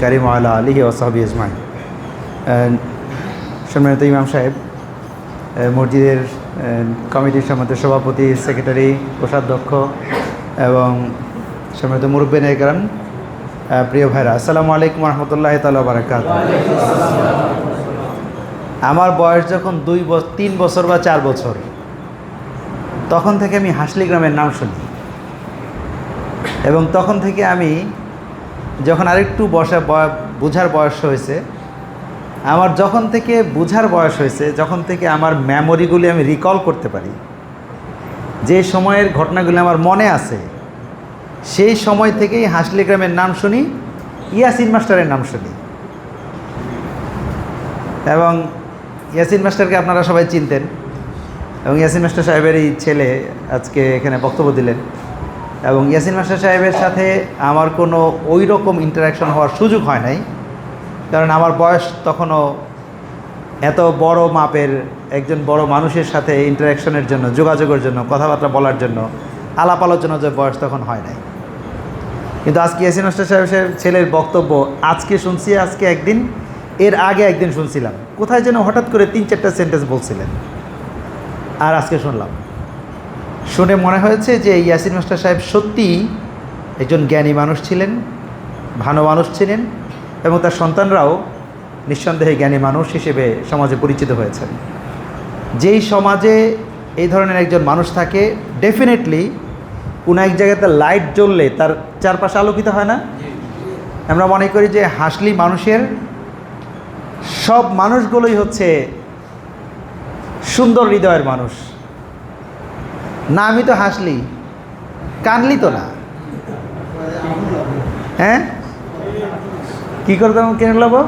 করিম আল্লাহ আলিহি ওসাহাবি ইসমাই সম্মানিত ইমাম সাহেব মসজিদের কমিটির সম্মানিত সভাপতি, সেক্রেটারি, কোষাধ্যক্ষ এবং সম্মানিত মুরব্বেন কারণ প্রিয় ভাইরা, আসসালামু আলাইকুম রহমতুল্লাহ তালা বারাকাত আমার বয়স যখন দুই তিন বছর বা চার বছর, তখন থেকে আমি হাসলি গ্রামের নাম শুনি। এবং তখন থেকে আমি যখন আরেকটু বসা বুঝার বয়স হয়েছে, আমার যখন থেকে বোঝার বয়স হয়েছে, যখন থেকে আমার মেমোরিগুলি আমি রিকল করতে পারি, যে সময়ের ঘটনাগুলি আমার মনে আছে, সেই সময় থেকেই হাসলি গ্রামের নাম শুনি, ইয়াসিন মাস্টারের নাম শুনি। এবং ইয়াসিন মাস্টারকে আপনারা সবাই চিনতেন। এবং ইয়াসিন মাস্টার সাহেবের এই ছেলে আজকে এখানে বক্তব্য দিলেন। এবং ইয়াসিন মাস্টার সাহেবের সাথে আমার কোনো ওই রকম ইন্টারাকশন হওয়ার সুযোগ হয় নাই। কারণ আমার বয়স তখনও এত বড় মাপের একজন বড় মানুষের সাথে ইন্টারাকশনের জন্য, যোগাযোগের জন্য, কথাবার্তা বলার জন্য, আলাপ আলোচনার যে বয়স তখন হয় নাই। কিন্তু আজকে ইয়াসিন মাস্টার সাহেবের ছেলের বক্তব্য, আজকে শুনছি, আজকে একদিন, এর আগে একদিন শুনছিলাম। কোথায় যেন হঠাৎ করে তিন চারটা সেন্টেন্স বলছিলেন। আর আজকে শুনলাম। শুনে মনে হয়েছে যে ইয়াসিন মাস্টার সাহেব সত্যিই একজন জ্ঞানী মানুষ ছিলেন, ভালো মানুষ ছিলেন, এবং তার সন্তানরাও নিঃসন্দেহে জ্ঞানী মানুষ হিসেবে সমাজে পরিচিত হয়েছেন। যেই সমাজে এই ধরনের একজন মানুষ থাকে ডেফিনেটলি কোনো এক জায়গাতে লাইট জ্বললে তার চারপাশে আলোকিত হয় না। আমরা মনে করি যে হাসলি মানুষের সব মানুষগুলোই হচ্ছে সুন্দর হৃদয়ের মানুষ। না, আমি তো হাসলি। কানলি তো না। হ্যাঁ? কি করতাম কেন লাগবো?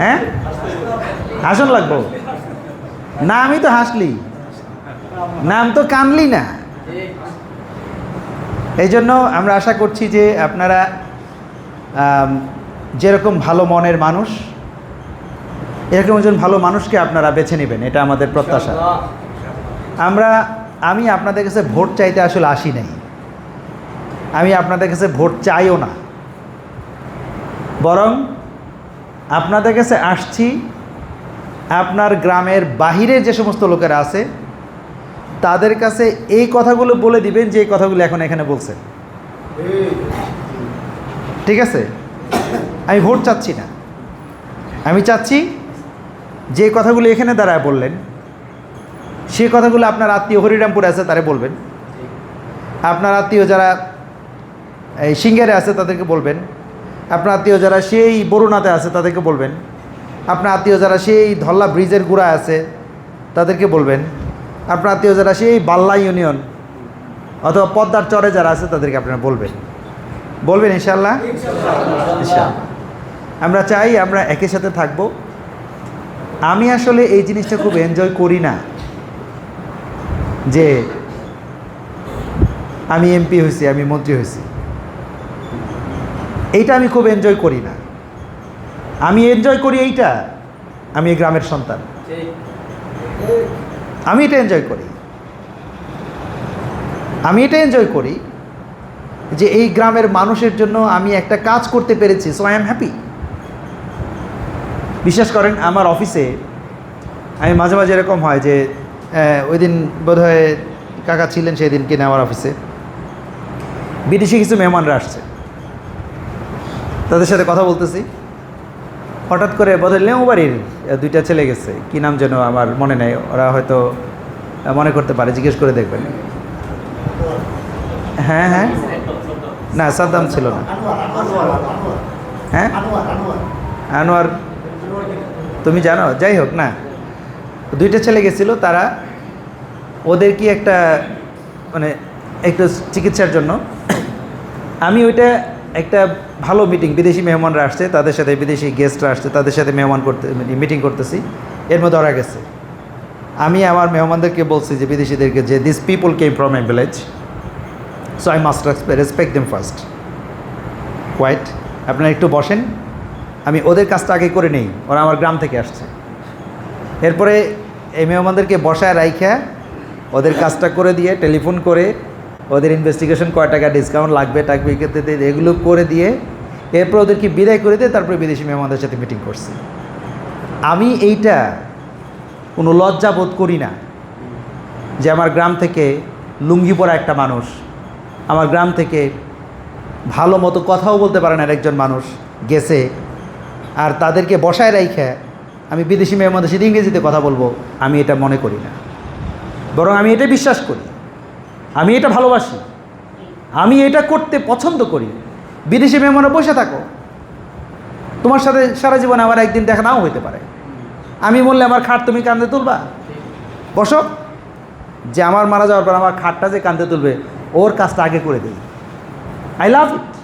হ্যাঁ? হাসন লাগবো? না, আমি তো হাসলি। নাম তো কানলি না। এই জন্য আমরা আশা করছি যে আপনারা যেরকম ভালো মনের মানুষ, এরকম একজন ভালো মানুষকে আপনারা বেছে নেবেন। এটা আমাদের প্রত্যাশা। আমরা, আমি আপনাদের কাছে ভোট চাইতে আসলে আসি নাই। আমি আপনাদের কাছে ভোট চাইও না। বরং আপনাদের কাছে আসছি, আপনার গ্রামের বাহিরে যে সমস্ত লোকেরা আছে, তাদের কাছে এই কথাগুলো বলে দিবেন যে এই কথাগুলো এখন এখানে বলছেন ঠিক আছে? আমি ভোট চাচ্ছি না। আমি চাচ্ছি যে কথাগুলো এখানে দাঁড়ায় বললেন সে কথাগুলো আপনার আত্মীয় হরিরামপুরে আছে, তারে বলবেন। আপনার আত্মীয় যারা এই সিঙ্গারে আছে, তাদেরকে বলবেন। আপনার আত্মীয় যারা সেই বরুণাতে আছে, তাদেরকে বলবেন। আপনার আত্মীয় যারা সেই ধল্লা ব্রিজের গুড়া আছে, তাদেরকে বলবেন। আপনার আত্মীয় যারা সেই বাল্লা ইউনিয়ন অথবা পদ্মার চরে যারা আছে, তাদেরকে আপনারা বলবেন। বলবেন ইনশাল্লাহ আমরা চাই আমরা একই সাথে থাকব। আমি আসলে এই জিনিসটা খুব এনজয় করি না। যে আমি এমপি হয়েছি, আমি মন্ত্রী হয়েছি। এইটা আমি খুব এনজয় করি না। আমি এনজয় করি এইটা, আমি এই গ্রামের সন্তান। আমি এটা এনজয় করি। আমি এটা এনজয় করি যে এই গ্রামের মানুষের জন্য আমি একটা কাজ করতে পেরেছি সো আই এম হ্যাপি বিশ্বাস করেন, আমার অফিসে আমি মাঝে মাঝে এরকম হয় যে ওই দিন বোধহয় কাকা ছিলেন সেই দিন কিনে আমার অফিসে বিদেশি কিছু মেহমানরা আসছে। তাদের সাথে কথা বলতেছি। হঠাৎ করে বোধহয় লেউ বাড়ির আহ, দুইটা ছেলে গেছে। কি নাম যেন আমার মনে নেই ওরা হয়তো মনে করতে পারে জিজ্ঞেস করে দেখবেন। হ্যাঁ হ্যাঁ। না সাদ্দাম ছিল না। হ্যাঁ? আনোয়ার তুমি জানো? যাই হোক না। দুইটা ছেলে গেছিল তারা ওদের কি একটা মানে একটু চিকিৎসার জন্য। আমি ওইটা একটা ভালো মিটিং বিদেশি মেহমানরা আসছে, তাদের সাথে বিদেশি গেস্টরা আসছে, তাদের সাথে মেহমান করতে মিটিং করতেছি। এর মধ্যে ওরা গেছে। আমি আমার মেহমানদেরকে বলছি যে, বিদেশিদেরকে যে this people came from a village so I must respect them first white আপনারা একটু বসেন। আমি ওদের কাজটা আগে করে নেই, ওরা আমার গ্রাম থেকে আসছে। এরপরে এই মেহমানদেরকে বসায় রাইখা ওদের কাজটা করে দিয়ে, টেলিফোন করে, ওদের ইনভেস্টিগেশন কয় টাকা ডিসকাউন্ট লাগবে টাকবে এগুলো করে দিয়ে, এরপর ওদেরকে বিদায় করে দিয়ে তারপরে বিদেশি মেহমানদের সাথে মিটিং করছি। আমি এইটা কোনো লজ্জা বোধ করি না যে আমার গ্রাম থেকে লুঙ্গি পরা একটা মানুষ, আমার গ্রাম থেকে ভালো মতো কথাও বলতে পারে না একজন মানুষ গেছে আর তাদেরকে বসায় রাইখে আমি বিদেশি মেহমানদের সাথে ইংরেজিতে কথা বলব, আমি এটা মনে করি না। বরং আমি এটা বিশ্বাস করি। আমি এটা ভালোবাসি। আমি এটা করতে পছন্দ করি। বিদেশি মেহমানে বসে থাকো। তোমার সাথে সারা জীবন আমার একদিন দেখা নাও হইতে পারে। আমি বললে আমার খাট তুমি কান্দে তুলবা? বসো। যে আমার মারা যাওয়ার পর আমার খাটটা যে কান্দে তুলবে, ওর কাজটা আগে করে দিই I love it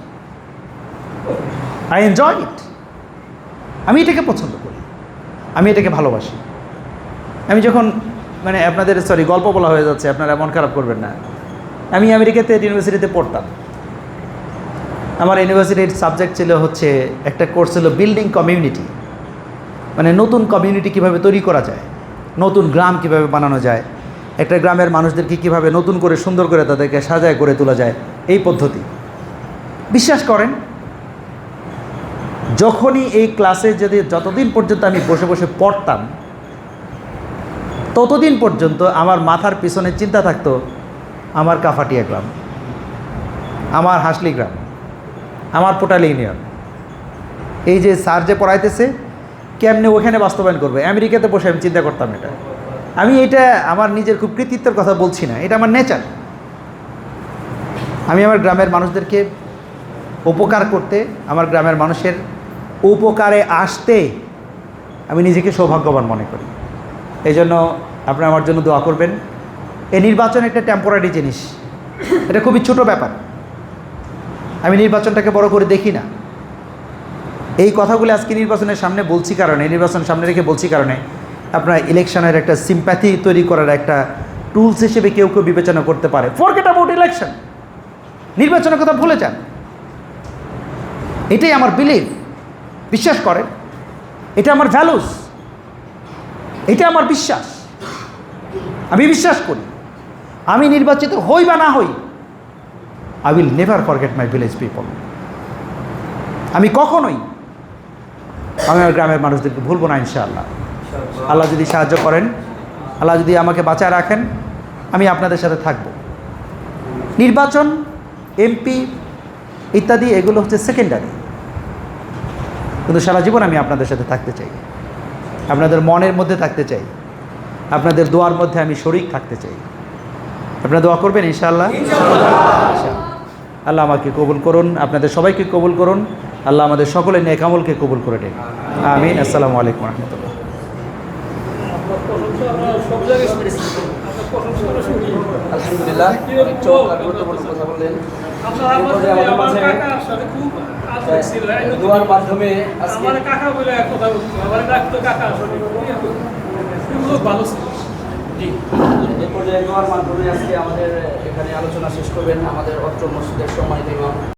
I enjoy it আমি এটাকে পছন্দ করি। আমি এটাকে ভালোবাসি। আমি যখন মানে আপনাদের সরি গল্প বলা হয়ে যাচ্ছে, আপনারা মন খারাপ করবেন না। আমি আমেরিকাতে ইউনিভার্সিটিতে পড়তাম। আমার ইউনিভার্সিটির সাবজেক্ট ছিল হচ্ছে, একটা কোর্স ছিল বিল্ডিং কমিউনিটি মানে নতুন কমিউনিটি কীভাবে তৈরি করা যায়, নতুন গ্রাম কীভাবে বানানো যায়, একটা গ্রামের মানুষদেরকে কীভাবে নতুন করে সুন্দর করে তাদেরকে সাজায় করে তোলা যায়, এই পদ্ধতি। বিশ্বাস করেন, যখনই এই ক্লাসে যদি যতদিন পর্যন্ত আমি বসে বসে পড়তাম ততদিন পর্যন্ত আমার মাথার পিছনে চিন্তা থাকতো আমার কাফাটিয়া গ্রাম, আমার হাসলি গ্রাম, আমার পোটালি ইউনিয়ন। এই যে স্যার যে পড়াইতেছে, কেমনে ওখানে বাস্তবায়ন করবে? আমেরিকাতে বসে আমি চিন্তা করতাম এটা। আমি এটা আমার নিজের খুব কৃতিত্বের কথা বলছি না, এটা আমার নেচার আমি আমার গ্রামের মানুষদেরকে উপকার করতে, আমার গ্রামের মানুষের উপকারে আসতে আমি নিজেকে সৌভাগ্যবান মনে করি। এই জন্য আপনারা আমার জন্য দোয়া করবেন। এই নির্বাচন একটা টেম্পোরারি জিনিস। এটা খুবই ছোট ব্যাপার। আমি নির্বাচনটাকে বড় করে দেখি না। এই কথাগুলো আজকে নির্বাচনের সামনে বলছি কারণে, নির্বাচন সামনে রেখে বলছি কারণে, আপনার ইলেকশনের একটা সিম্প্যাথি তৈরি করার একটা টুলস হিসেবে কেউ কেউ বিবেচনা করতে পারে। ফরগেট অ্যাবাউট ইলেকশন নির্বাচনের কথা ভুলে যান। এটাই আমার বিলিভ বিশ্বাস করেন, এটা আমার ভ্যালুস এটা আমার বিশ্বাস। আমি বিশ্বাস করি। আমি নির্বাচিত হই বা না হই I will never forget my village people আমি কখনোই আমি আমার গ্রামের মানুষদেরকে ভুলবো না, ইনশাআল্লাহ। আল্লাহ যদি সাহায্য করেন, আল্লাহ যদি আমাকে বাঁচায় রাখেন, আমি আপনাদের সাথে থাকব। নির্বাচন এমপি ইত্যাদি, এগুলো হচ্ছে সেকেন্ডারি কিন্তু সারা জীবন আমি আপনাদের সাথে থাকতে চাই। আপনাদের মনের মধ্যে থাকতে চাই। আপনাদের দোয়ার মধ্যে আমি শরিক থাকতে চাই। আপনারা দোয়া করবেন ইনশাআল্লাহ। আল্লাহ আমাকে কবুল করুন, আপনাদের সবাইকে কবুল করুন, আল্লাহ আমাদের সকলের নেকামলকে কবুল করে দিন আমিন, আসসালামু আলাইকুম রহমতুল্লাহ। আলহামদুলিল্লাহ কথা বললেন। খুব দোয়ার মাধ্যমে আমার কাকা বলে এক কথা বলতো আমার ডাকতো কাকা আসলে ভালো ছিল। জি। এই পর্যায়ে দোয়ার মাধ্যমে আজকে আমাদের এখানে আলোচনা শেষ করবেন আমাদের অত্র মসজিদের সম্মানিত ইমাম।